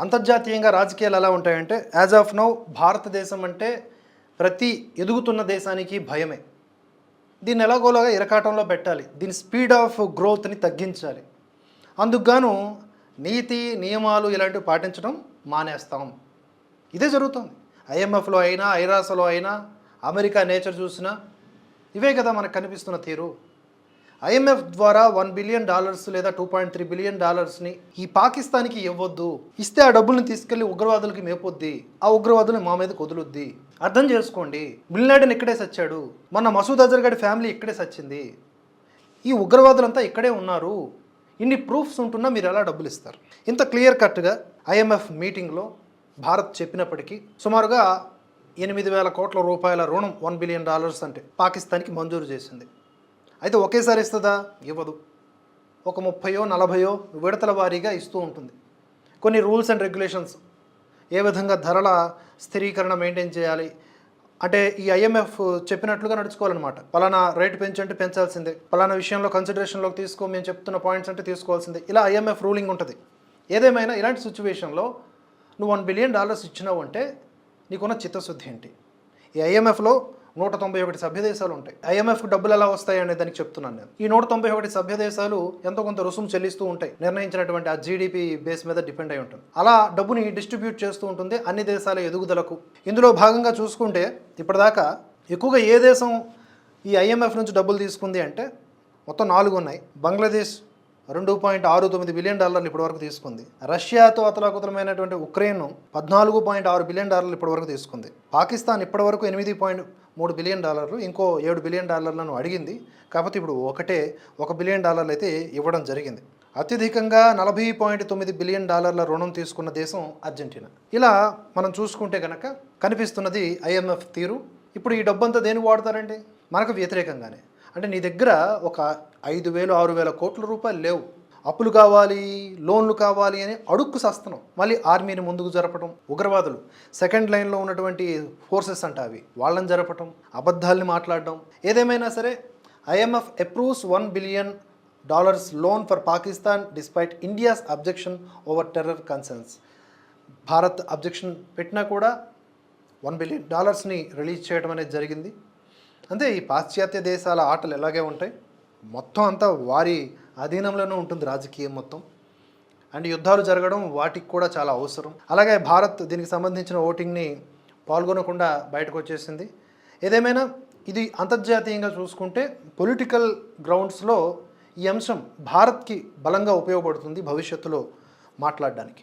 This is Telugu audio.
అంతర్జాతీయంగా రాజకీయాలు ఎలా ఉంటాయంటే యాజ్ ఆఫ్ నౌ భారతదేశం అంటే ప్రతి ఎదుగుతున్న దేశానికి భయమే. దీన్ని ఎలాగోలాగా ఇరకాటంలో పెట్టాలి. దీని స్పీడ్ ఆఫ్ గ్రోత్ని తగ్గించాలి. అందుకుగాను నీతి నియమాలు ఇలాంటివి పాటించడం మానేస్తాం. ఇదే జరుగుతుంది. ఐఎంఎఫ్లో అయినా ఐరాసలో అయినా అమెరికా నేచర్ చూసినా ఇవే కదా మనకు కనిపిస్తున్న తీరు. ఐఎంఎఫ్ ద్వారా వన్ బిలియన్ డాలర్స్ లేదా టూ పాయింట్ త్రీ బిలియన్ డాలర్స్ని ఈ పాకిస్తాన్కి ఇవ్వద్దు. ఇస్తే ఆ డబ్బుల్ని తీసుకెళ్ళి ఉగ్రవాదులకి మేపొద్ది. ఆ ఉగ్రవాదులు మా మీద కుదులుద్ది అర్థం చేసుకోండి. బిల్నాడెన్ ఇక్కడే సచ్చాడు. మొన్న మసూద్ అజర్ గడి ఫ్యామిలీ ఇక్కడే సచ్చింది. ఈ ఉగ్రవాదులంతా ఇక్కడే ఉన్నారు. ఇన్ని ప్రూఫ్స్ ఉంటున్నా మీరు ఎలా డబ్బులు ఇస్తారు? ఇంత క్లియర్ కట్గా ఐఎంఎఫ్ మీటింగ్లో భారత్ చెప్పినప్పటికీ సుమారుగా ఎనిమిది వేల కోట్ల రూపాయల రుణం వన్ బిలియన్ డాలర్స్ అంటే పాకిస్తాన్కి మంజూరు చేసింది. అయితే ఒకేసారి ఇస్తుందా? ఇవ్వదు. ఒక ముప్పయో నలభయో విడతల వారీగా ఇస్తూ ఉంటుంది. కొన్ని రూల్స్ అండ్ రెగ్యులేషన్స్. ఏ విధంగా ధరల స్థిరీకరణ మెయింటైన్ చేయాలి? అంటే ఈ ఐఎంఎఫ్ చెప్పినట్లుగా నడుచుకోవాలన్నమాట. పలానా రేటు పెంచంటే పెంచాల్సిందే. పలానా విషయంలో కన్సిడరేషన్లోకి తీసుకో మేము చెప్తున్న పాయింట్స్ అంటే తీసుకోవాల్సిందే. ఇలా ఐఎంఎఫ్ రూలింగ్ ఉంటుంది. ఏదేమైనా ఇలాంటి సిచ్యువేషన్లో నువ్వు వన్ బిలియన్ డాలర్స్ ఇచ్చినావు అంటే నీకున్న చిత్తశుద్ధి ఏంటి? ఈ ఐఎంఎఫ్లో నూట తొంభై ఒకటి సభ్య దేశాలు ఉంటాయి ఐఎంఎఫ్కి డబ్బులు ఎలా వస్తాయి అనే దానికి చెప్తున్నాను నేను. ఈ నూట తొంభై ఒకటి సభ్య దేశాలు ఎంతో కొంత రుసుము చెల్లిస్తూ ఉంటాయి. నిర్ణయించినటువంటి ఆ జీడిపి బేస్ మీద డిపెండ్ అయి ఉంటుంది. అలా డబ్బుని డిస్ట్రిబ్యూట్ చేస్తూ ఉంటుంది అన్ని దేశాల ఎదుగుదలకు. ఇందులో భాగంగా చూసుకుంటే ఇప్పటిదాకా ఎక్కువగా ఏ దేశం ఈ ఐఎంఎఫ్ నుంచి డబ్బులు తీసుకుంది అంటే మొత్తం నాలుగు ఉన్నాయి. బంగ్లాదేశ్ రెండు పాయింట్ ఆరు తొమ్మిది బిలియన్ డాలర్లు ఇప్పటివరకు తీసుకుంది. రష్యాతో అతలాకుతలమైనటువంటి ఉక్రెయిన్ పద్నాలుగు పాయింట్ ఆరు బిలియన్ డాలర్లు ఇప్పటివరకు తీసుకుంది. పాకిస్తాన్ ఇప్పటివరకు ఎనిమిది పాయింట్ మూడు బిలియన్ డాలర్లు ఇంకో ఏడు బిలియన్ డాలర్లను అడిగింది. కాకపోతే ఇప్పుడు ఒకటే ఒక బిలియన్ డాలర్లు అయితే ఇవ్వడం జరిగింది. అత్యధికంగా నలభై పాయింట్ తొమ్మిది బిలియన్ డాలర్ల రుణం తీసుకున్న దేశం అర్జెంటీనా? ఇలా మనం చూసుకుంటే కనుక కనిపిస్తున్నది ఐఎంఎఫ్ తీరు. ఇప్పుడు ఈ డబ్బంతా దేనికి వాడతారండి? మనకు వ్యతిరేకంగానే. అంటే నీ దగ్గర ఒక ఐదు వేలు ఆరు వేల కోట్ల రూపాయలు లేవు. అప్పులు కావాలి లోన్లు కావాలి అని అడుక్కు సస్తనం మళ్ళీ ఆర్మీని ముందుకు జరపడం ఉగ్రవాదులు. సెకండ్ లైన్లో ఉన్నటువంటి ఫోర్సెస్ అంట అవి. వాళ్ళని జరపటం అబద్ధాల్ని మాట్లాడడం. ఏదేమైనా సరే IMF approves one billion dollars loan for Pakistan despite India's objection over terror concerns. Bharat objection పెట్టినా కూడా వన్ బిలియన్ డాలర్స్ని రిలీజ్ చేయడం అనేది జరిగింది. అంతే ఈ పాశ్చాత్య దేశాల ఆటలు ఎలాగే ఉంటాయి? మొత్తం అంతా వారి అధీనంలోనే ఉంటుంది రాజకీయం మొత్తం. అండ్ యుద్ధాలు జరగడం వాటికి కూడా చాలా అవసరం. అలాగే భారత్ దీనికి సంబంధించిన ఓటింగ్ని పాల్గొనకుండా బయటకు వచ్చేసింది. ఏదేమైనా ఇది అంతర్జాతీయంగా చూసుకుంటే పొలిటికల్ గ్రౌండ్స్లో ఈ అంశం భారత్కి బలంగా ఉపయోగపడుతుంది భవిష్యత్తులో మాట్లాడడానికి.